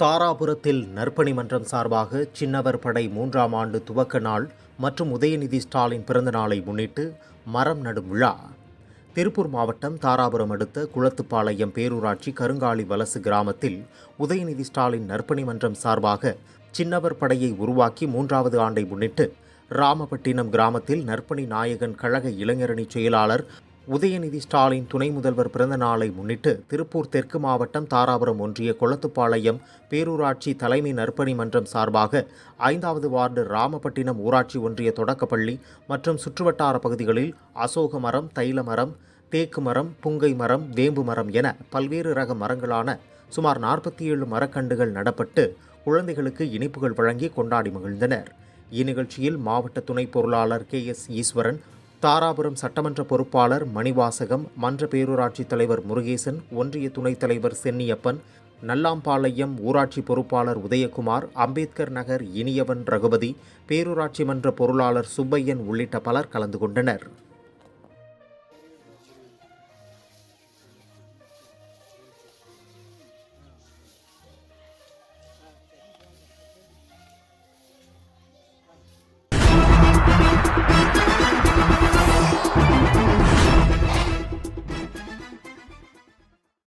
தாராபுரத்தில் நற்பணி மன்றம் சார்பாக சின்னவர் படை மூன்றாம் ஆண்டு துவக்க நாள் மற்றும் உதயநிதி ஸ்டாலின் பிறந்த நாளை முன்னிட்டு மரம் நடும் விழா. திருப்பூர் மாவட்டம் தாராபுரம் அடுத்த குளத்துப்பாளையம் பேரூராட்சி கருங்காலி வலசு கிராமத்தில் உதயநிதி ஸ்டாலின் நற்பணி மன்றம் சார்பாக சின்னவர் படையை உருவாக்கி மூன்றாவது ஆண்டை முன்னிட்டு ராமபட்டினம் கிராமத்தில் நற்பணி நாயகன் கழக இளைஞரணி செயலாளர் உதயநிதி ஸ்டாலின் துணை முதல்வர் பிறந்த நாளை முன்னிட்டு திருப்பூர் தெற்கு மாவட்டம் தாராபுரம் ஒன்றிய குளத்துப்பாளையம் பேரூராட்சி தலைமை நற்பணி மன்றம் சார்பாக ஐந்தாவது வார்டு ராமப்பட்டினம் ஊராட்சி ஒன்றிய தொடக்கப்பள்ளி மற்றும் சுற்றுவட்டார பகுதிகளில் அசோக மரம் தைல மரம் தேக்கு மரம் புங்கை மரம் வேம்பு மரம் என பல்வேறு ரக மரங்களான சுமார் நாற்பத்தி ஏழு மரக்கண்டுகள் நடப்பட்டு குழந்தைகளுக்கு இனிப்புகள் வழங்கி கொண்டாடி மகிழ்ந்தனர். இந்நிகழ்ச்சியில் மாவட்ட துணை பொருளாளர் கே எஸ் ஈஸ்வரன் தாராபுரம் சட்டமன்ற பொறுப்பாளர் மணிவாசகம் மன்ற பேரூராட்சி தலைவர் முருகேசன் ஒன்றிய துணைத் தலைவர் சென்னியப்பன் நல்லாம்பாளையம் ஊராட்சி பொறுப்பாளர் உதயகுமார் அம்பேத்கர் நகர் இனியவன் ரகுபதி பேரூராட்சி மன்ற பொருளாளர் சுப்பையன் உள்ளிட்ட பலர் கலந்து கொண்டனர்.